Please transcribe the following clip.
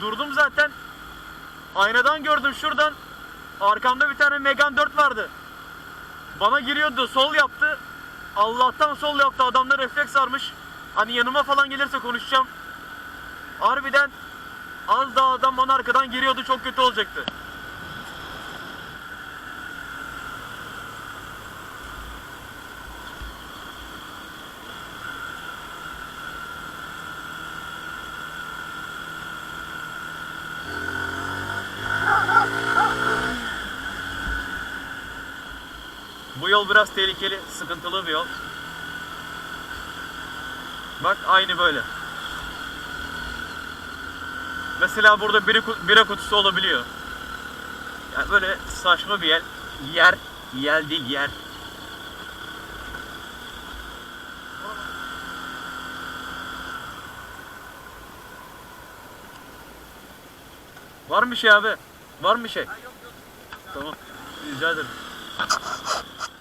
Durdum zaten. Aynadan gördüm şuradan. Arkamda bir tane Megan 4 vardı. Bana giriyordu, sol yaptı. Allah'tan sol yaptı. Adamda refleks varmış. Hani yanıma falan gelirse konuşacağım. Harbiden az daha adam bana arkadan giriyordu. Çok kötü olacaktı. Bu yol biraz tehlikeli, sıkıntılı bir yol. Bak aynı böyle. Mesela burada bira, bira kutusu olabiliyor. Yani böyle saçma bir yer. Yer. Yer değil yer. Var mı şey abi? Var mı şey? Tamam. Rica ederim. 何?